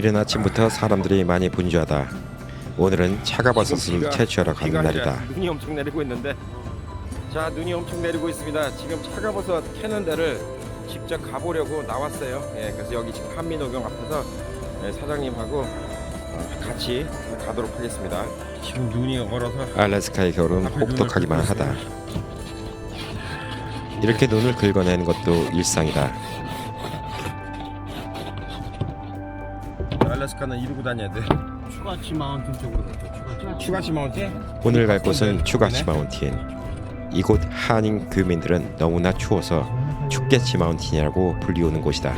이른 아침부터 사람들이 많이 분주하다. 오늘은 차가버섯을 채취하러 가는 날이다. 눈이 엄청 내리고 있는데 자 눈이 엄청 내리고 있습니다. 지금 차가버섯 캐는 데를 직접 가보려고 나왔어요. 예, 그래서 여기 지금 한민호경 앞에서 예, 사장님하고 어, 같이 가도록 하겠습니다. 지금 눈이 얼어서 알래스카의 겨울은 혹독하기만 하다. 이렇게 눈을 긁어내는 것도 일상이다. 알래스카는 이러고 다녀야 돼. 추가치 마운틴 쪽으로 갔죠. 추가치. 추가시 마운틴? 오늘 갈 곳은 추가시 마운틴. 이곳 한인 교민들은 너무나 추워서 축계치 마운틴이라고 불리우는 곳이다.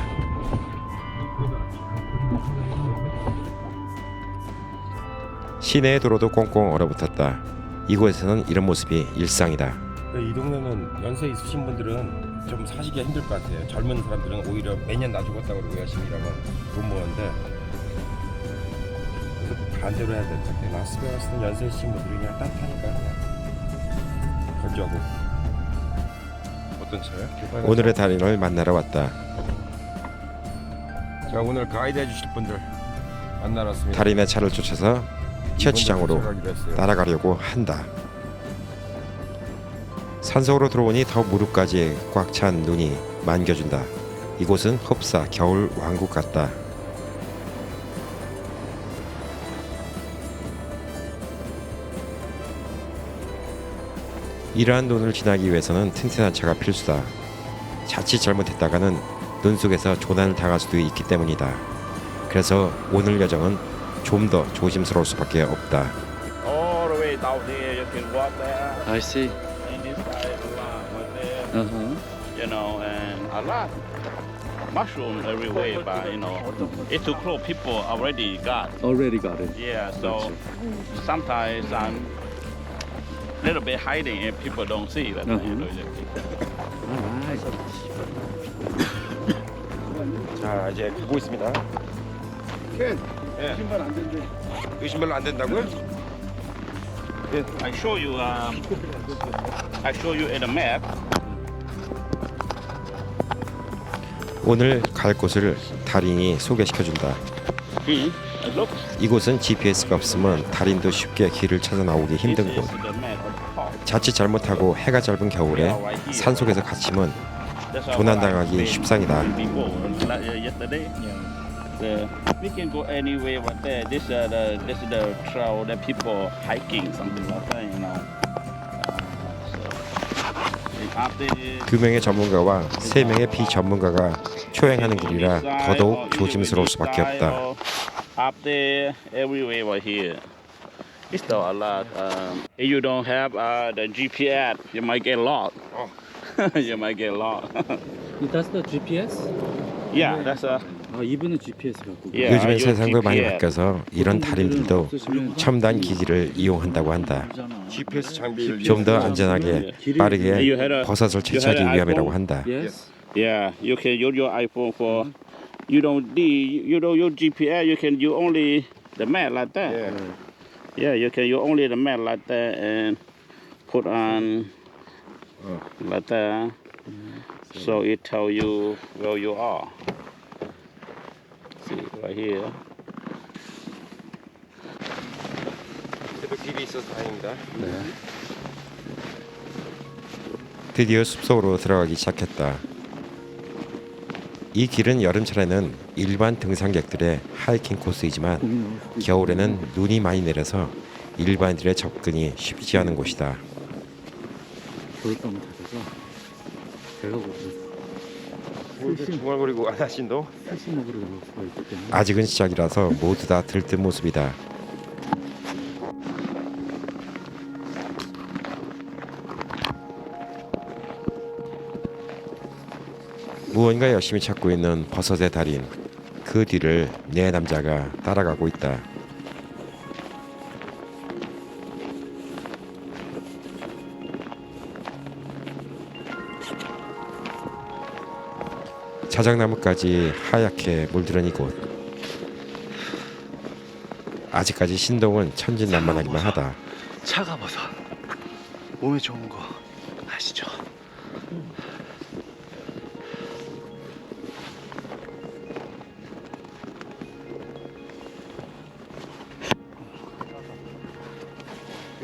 시내의 도로도 꽁꽁 얼어붙었다. 이곳에서는 이런 모습이 일상이다. 이 동네는 연세 있으신 분들은 좀 사시기가 힘들 것 같아요. 젊은 사람들은 오히려 매년 나 죽었다 그러고 열심히 일하면 돈 모는데 그래서 반대로 해야 될 것 같아요. 라스베가스는 연세 있으신 분들이 그냥 따뜻하니까 그냥 건조하고 어떤 차요? 오늘의 달인을 만나러 왔다. 자 오늘 가이드 해주실 분들 만나러 왔습니다. 달인의 차를 쫓아서 채취장으로. 따라가려고 한다. 산속으로 들어오니 더 무릎까지 꽉 찬 눈이 만겨준다. 이곳은 흡사 겨울 왕국 같다. 이러한 눈을 지나기 위해서는 튼튼한 차가 필수다. 자칫 잘못했다가는 눈 속에서 조난을 당할 수도 있기 때문이다. 그래서 오늘 여정은 좀 더 조심스러울 수밖에 없다. all the way down there. You can walk there. I see. And this side a lot, but there, Uh huh. you know, and a lot mushroom everywhere. But you know, it's too close. People already got. Already got it. Yeah. So sometimes I'm little bit hiding and people don't see that. You know. 자 이제 가고 있습니다. 예. 신발 안 된대. 이 신발로 안 된다고요? I show you. Um, I show you in the map. 오늘 갈 곳을 달인이 소개시켜준다. See? Look. 이곳은 GPS가 없으면 달인도 쉽게 길을 찾아 나오기 힘든 This 곳. is of the. 자칫 잘못하고 해가 짧은 겨울에 산속에서 갇히면 조난당하기. 쉽상이다. Uh, there. Uh. Uh, 두 명의 전문가와 세 명의 비전문가가 초행하는 길이라 더더욱 조심스러울 수밖에 없다. It's still a lot. Um, if you don't have uh, the GPS, you might get lost. you might get lost. That's the GPS? yeah, that's a. 아 이분은 GPS 갖고. Yeah, 요즘엔 use 세상도 많이 GPS. 바뀌어서 이런 달인들도 첨단 기기를 이용한다고 한다. GPS 장비를 좀더 이용해서 안전하게 빠르게 버섯을 채취하기 위함이라고 한다. Yes. Yeah, you can use your iPhone for. You don't need. You don't use GPS. You can use only the map like that. 예. Yeah, you can use only the map like that and put on like that. So it tell you where you are. See right here. 길이 있어서 다행입니다. 드디어 숲속으로 들어가기 시작했다. 이 길은 여름철에는 일반 등산객들의 하이킹 코스이지만 겨울에는 눈이 많이 내려서 일반인들의 접근이 쉽지 않은 곳이다. 배가 중얼거리고 먹으러 수가 있기 때문에. 아직은 시작이라서 모두 다 들뜬 모습이다. 무언가 열심히 찾고 있는 버섯의 달인. 그 뒤를 네 남자가 따라가고 있다. 자작나무까지 하얗게 물들은 이곳. 아직까지 신동은 천진난만하기만 하다. 차가워서 몸에 좋은 거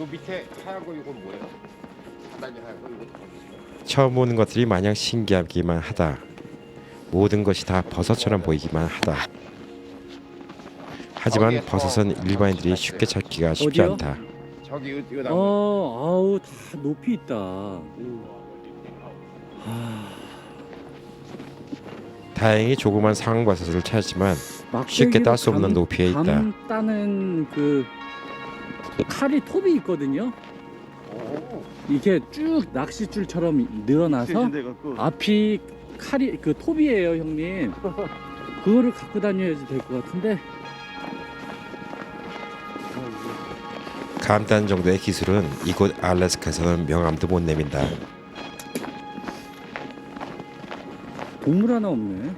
밑에 하얀 거 이건 뭐예요? 바닥에 하얀 거 이거 처음 보는 것들이 마냥 신기하기만 하다. 모든 것이 다 버섯처럼 보이기만 하다. 하지만 버섯은 일반인들이 쉽게 찾기가 쉽지 어디요? 않다. 저기 이거, 이거 어, 나무 아우 다 높이 있다. 아, 다행히 조그만 상황버섯을 찾았지만 막대기로 쉽게 딸 수 없는 감- 높이에 있다. 감 따는 그 칼이 톱이 있거든요. 이게 쭉 낚싯줄처럼 늘어나서 앞이 칼이 그 톱이에요, 형님. 그거를 갖고 다녀야지 될 것 같은데. 감단 정도의 기술은 이곳 알래스카에서는 명함도 못 내민다. 동물 하나 없네.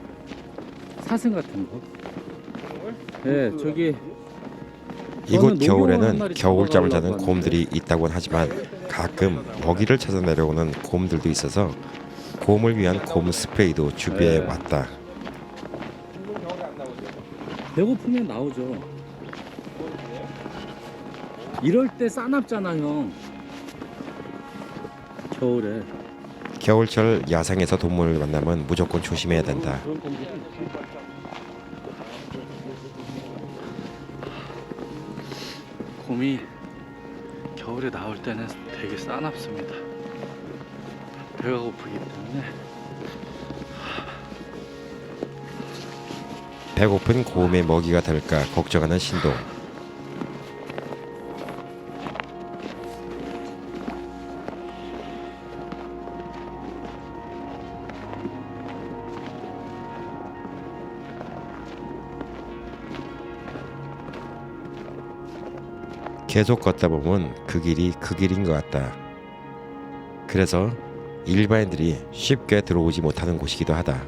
사슴 같은 거. 네, 저기 이곳 겨울에는 겨울잠을 자는. 곰들이 있다곤 하지만 가끔 먹이를 찾아 내려오는 곰들도 있어서 곰을 위한 곰 스프레이도 준비해 네. 왔다. 배고프면 나오죠. 이럴 때 싸납잖아, 형. 겨울에. 겨울철 야생에서 동물을 만나면 무조건 조심해야 된다. 곰이 겨울에 나올 때는 되게 싸납습니다. 배가 고프기 때문에. 배고픈 곰의 먹이가 될까 걱정하는 신동. 계속 걷다 보면 그 길이 그 길인 것 같다. 그래서 일반인들이 쉽게 들어오지 못하는 곳이기도 하다.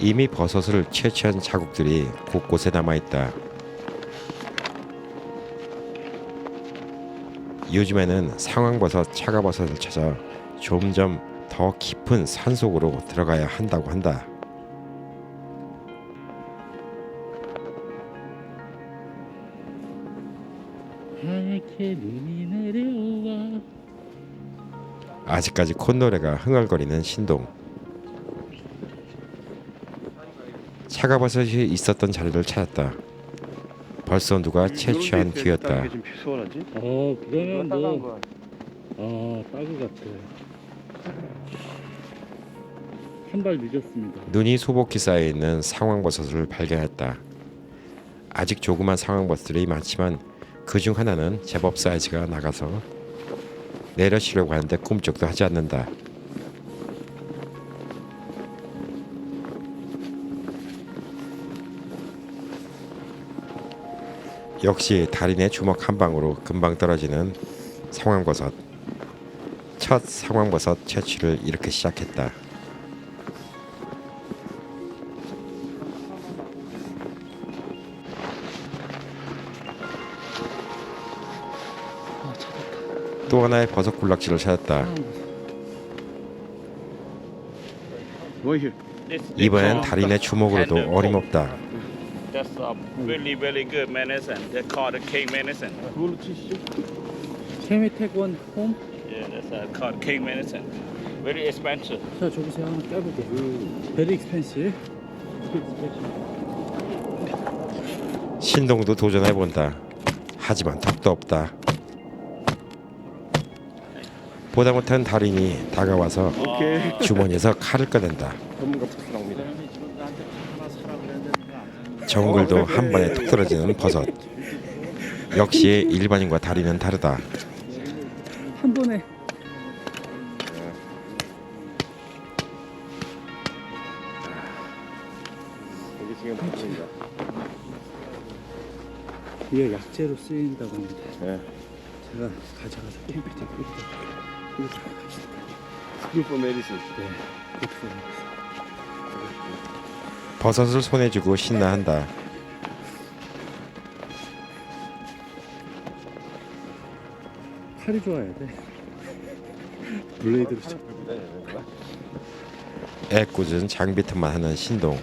이미 버섯을 채취한 자국들이 곳곳에 남아 있다. 요즘에는 상황버섯, 차가버섯을 찾아 점점 더 깊은 산속으로 들어가야 한다고 한다. 눈이 내려와. 아직까지 콧노래가 흥얼거리는 신동. 차가버섯이 있었던 자리를 찾았다. 벌써 누가 채취한 뒤였다. 어, 그러면 뭐, 거. 아, 따구 같아. 한 발 늦었습니다. 눈이 소복히 쌓여 있는 상황버섯을 발견했다. 아직 조그만 상황버섯들이 많지만 그 중 하나는 제법 사이즈가 나가서 내려치려고 하는데 꿈쩍도 하지 않는다. 역시 달인의 주먹 한 방으로 금방 떨어지는 상황버섯. 첫 상황버섯 채취를 이렇게 시작했다. 또 하나의 버섯 군락지를 찾았다. 뭐 이번엔 달인의 주먹으로도 어림없다. That's a really, really good medicine. They call it king medicine. 그걸로 치시죠? Can we take one home? Yeah, that's uh, called king medicine. Very expensive. 자, 저기서 하나 깨보게. Very expensive. 신동도 도전해 본다. 하지만 턱도 없다. 보다 못한 달인이 다가와서 오케이. 주머니에서 칼을 꺼낸다. 정글도 한 번에 툭 떨어지는 버섯. 역시 일반인과 달인은 다르다. 한 번에. 여기 지금 부스입니다. 이게 약재로 쓰인다고 합니다. 네. 제가 가져가서 캠핑장 끓이다. 메디슨. 네, 버섯을 손에 쥐고 신나한다. 칼이 좋아야 돼. 블레이드로 쳐. 애꿎은 장비 틈만 하는 신동.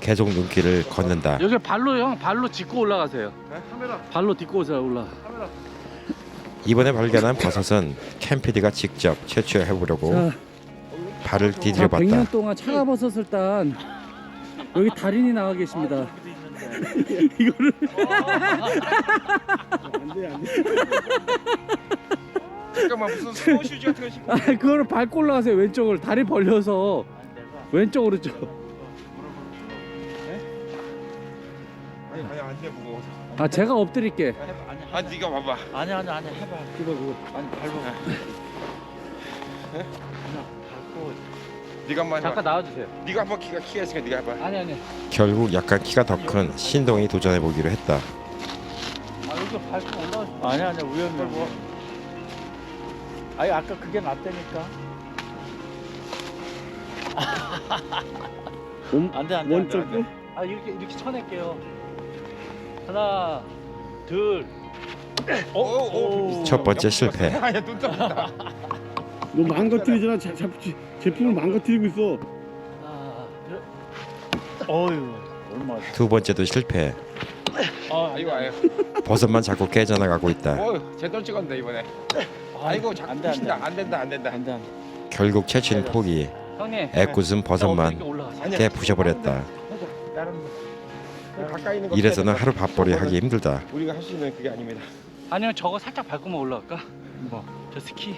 계속 눈길을 걷는다. 여기 발로 형 발로 짚고 올라가세요. 카메라. 발로 딛고 올라. 이번에 발견한 버섯은 캠피디가 직접 채취해 보려고 자, 발을 자 디디려봤다. 100년 동안 차가버섯을 딴 여기 달인이 나와 계십니다. 이거를 안돼 안돼. 잠깐만 무슨 스노우슈즈 같은 거 신고 아 그거를 밟고 올라가세요 왼쪽을 다리 벌려서 왼쪽 오른쪽. 아니 아니 안돼 무거워 아 제가 엎드릴게. 아 네가 와봐 아니 아니 아니 해봐. 이거 그거. 아니 밟아. 네가 한번 해봐 잠깐 나와주세요. 네가 한번 키가 키가 있으니까 네가 해봐 아니 아니. 결국 약간 키가 더 큰 신동이 도전해 보기로 했다. 아 여기 밟고 올라가. 아니 아니 위험해 뭐. 아니 아까 그게 낫다니까. 안돼 안돼 원쪽 끝. 아 이렇게 이렇게 쳐낼게요. 하나, 둘. 오오 첫 번째 실패. 너 망가뜨리잖아. 자, 자, 제품을 망가뜨리고 있어. 하나, 둘. 어유 얼마. 두 번째도 실패. 아 아이고 아유 버섯만 자꾸 깨져나가고 있다. 제대로 찍었네 이번에 아이고 자꾸 안돼 안돼 부신다 안 된다 안 된다 안돼 안돼. 결국 채취는 포기. 형님. 애꿎은 버섯만. 아니야 깨 부셔버렸다. 다른 가까이 있는 거 이래서는 하루. 밥벌이 하기 힘들다. 우리가 할 수 있는 그게 아닙니다 아니면 저거 살짝 밟고만 올라갈까? 뭐? 저 스키.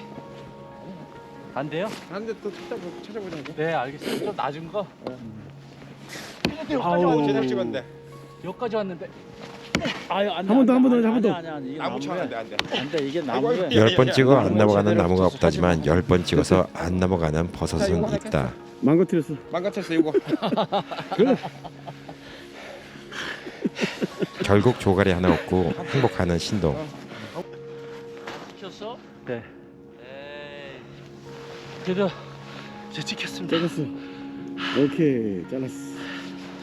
안 돼요? 안돼 또 찾아보 찾아보자고 네 알겠습니다. 좀 낮은 거. 아우 제대로 찍었는데 여기까지 왔는데. 아유 안돼. 한번 더, 한번 더, 한번 더. 아니 아니 이게 나무 쳐야 나무야. 안돼 안돼 안돼 이게 아이고, 나무야. 아이고. 열 번 찍어 안 넘어가는 나무가 없다지만 열 번 찍어서 안 넘어가는 버섯은 있다. 망가뜨렸어. 망가쳤어 이거 결국 조가리 하나 없고 행복하는 신동. 네. 그래도 이제 찍혔습니다. 잘랐어. 오케이 잘랐어.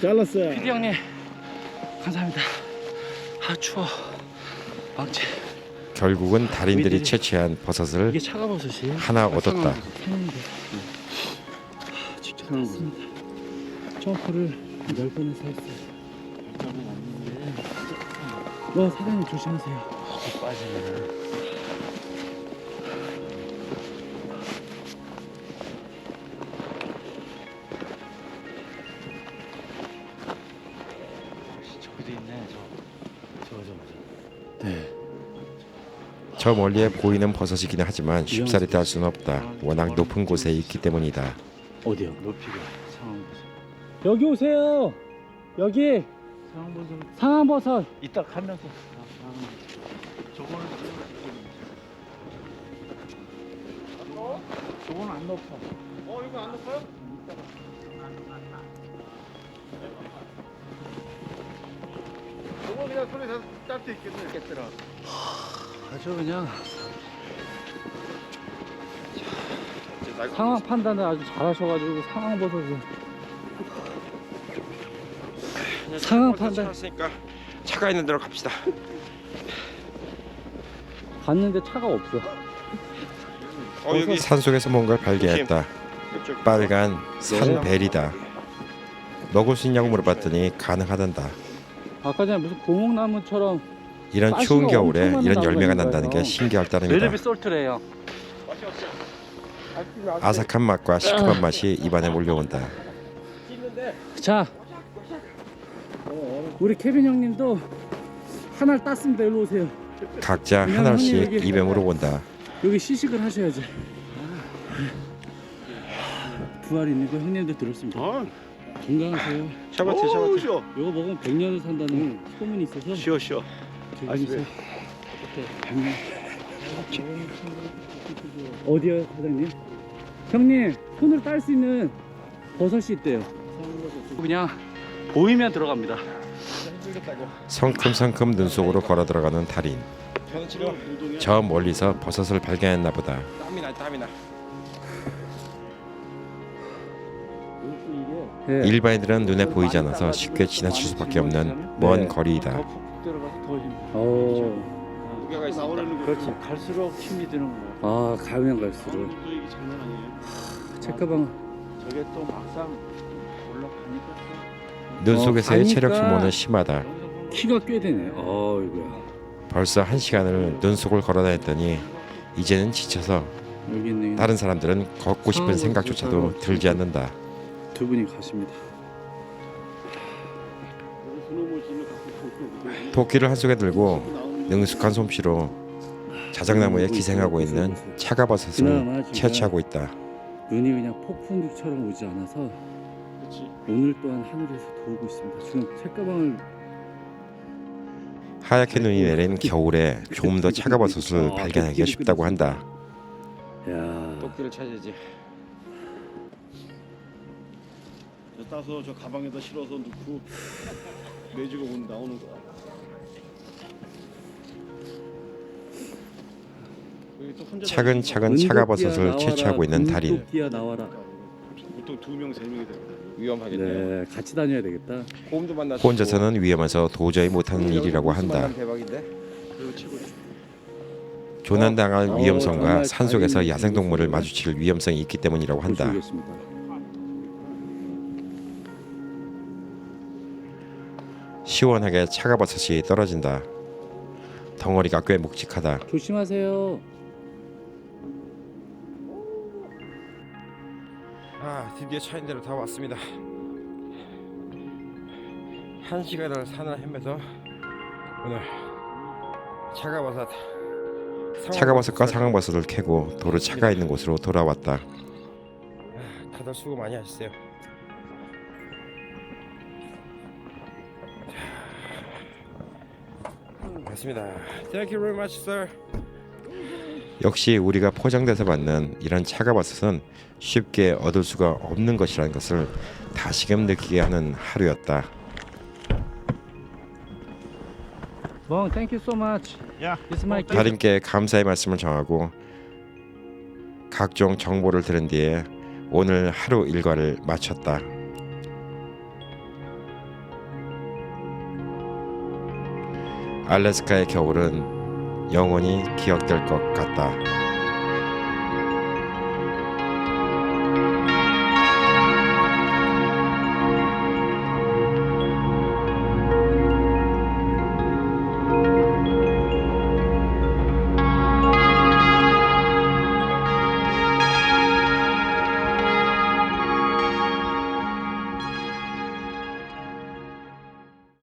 잘랐어. 피디 형님 감사합니다. 아 추워. 망치. 결국은 달인들이 채취한 버섯을 이게 차가버섯이. 하나 얻었다. 했는데. 아, 직접 했습니다. 점프를 열 번을 서 했어요. 너 사장님 조심하세요. 저기도 저 멀리에 보이는 버섯이긴 하지만 쉽사리 딸 수는 없다. 워낙 높은 곳에 있기 때문이다. 어디요? 높이가 상황 보세요. 여기 오세요. 여기 상황 보세요. 상한버섯. 이따 가면서. 아, 상황. 저거는. 저거는 안 높아. 어 이거 안 높아요? 이거 그냥 손에 짤수 있겠네 있겠더라 아주 그냥 상황 판단을 아주 잘하셔가지고 상황버섯을 상황 판단 찾았으니까 차가 있는 데로 갑시다 갔는데 차가 없어. 어 여기 산속에서 뭔가를 발견했다. 이쪽 빨간 산벨이다. 먹을 수 있냐고 물어봤더니 가능하단다. 아까 전에 무슨 고목나무처럼 이런 추운 겨울에 이런 열매가 난다는 게 거예요. 신기할 따름이다. 솔트래요. 아삭한 맛과 시큼한 맛이 입안에 몰려온다. 자, 우리 케빈 형님도 하나를 땄습니다. 일로 오세요. 각자 하나씩 입에 물어본다. 여기 시식을 하셔야지. 부활 있는 거 형님들 들었습니다. 어. 건강하세요. 샤바트 오, 샤바트. 이거 먹으면 100년을 산다는 소문이 있어서 쉬어 쉬어. 저기서 어디요 사장님? 형님 손으로 딸 수 있는 버섯이 있대요. 그냥 보이면 들어갑니다. 성큼성큼 눈 속으로 걸어 들어가는 달인. 저 멀리서 버섯을 발견했나 보다. 땀이 나 땀이 나 예. 일반인들은 눈에 보이지 않아서 쉽게 지나칠 수밖에 없는 먼 네. 거리이다. 푹 들어가서 더 힘. 어. 무게가 있습니다 그렇지. 갈수록 힘이 드는 거야. 아 가면 갈수록 또 이게 장난 아니에요. 책가방 저게 또 막상 올라가니까 눈 어, 속에서의 체력 가니까- 소모는 심하다. 키가 꽤 되네. 어이구야. 벌써 한 시간을 눈 속을 걸어다녔더니 이제는 지쳐서 여기 있는 다른 사람들은 걷고 싶은 생각조차도 들지 않는다. 두 분이 가십니다. 도끼를 한 손에 들고 능숙한 솜씨로 자작나무에 기생하고 있는 차가버섯을 채취하고 있다. 눈이 그냥 폭풍주처럼 오지 않아서 오늘 또한 하늘에서 도우고 있습니다. 지금 책가방을 하얗게 눈이 내린 겨울에 좀더 차가버섯을 발견하기가 쉽다고 한다. 야 도끼를 찾아야지. 저 따서 저 가방에다 실어서 넣고 매주가 온 나오는 거야. 차근차근 차가버섯을 채취하고 있는 달인. 나와라. 보통 두 명 세 명이 되거든. 위험하겠네요. 네, 같이 다녀야 되겠다. 곰도 만나시고. 혼자서는 위험해서 도저히 못하는 일이라고 한다. 대박인데. 그리고. 조난당할 어, 위험성과 산속에서. 야생동물을 마주칠 위험성이 있기 때문이라고 한다. 시원하게 차가버섯이 떨어진다. 덩어리가 꽤 묵직하다. 조심하세요. 드디어 차인 대로 다 왔습니다. 한 시간을 산을 헤매서 오늘 차가버섯 차가버섯과 상황버섯을 캐고 도로 차가 있는 곳으로 돌아왔다. 다들 수고 많이 하셨어요. 맞습니다. Thank you very much, sir. 역시 우리가 포장돼서 받는 이런 차가버섯은 쉽게 얻을 수가 없는 것이라는 것을 다시금 느끼게 하는 하루였다. 멍, thank you so much. 야, This is my gift. 달인께 감사의 말씀을 전하고 각종 정보를 들은 뒤에 오늘 하루 일과를 마쳤다. 알래스카의 겨울은 영원히 기억될 것 같다.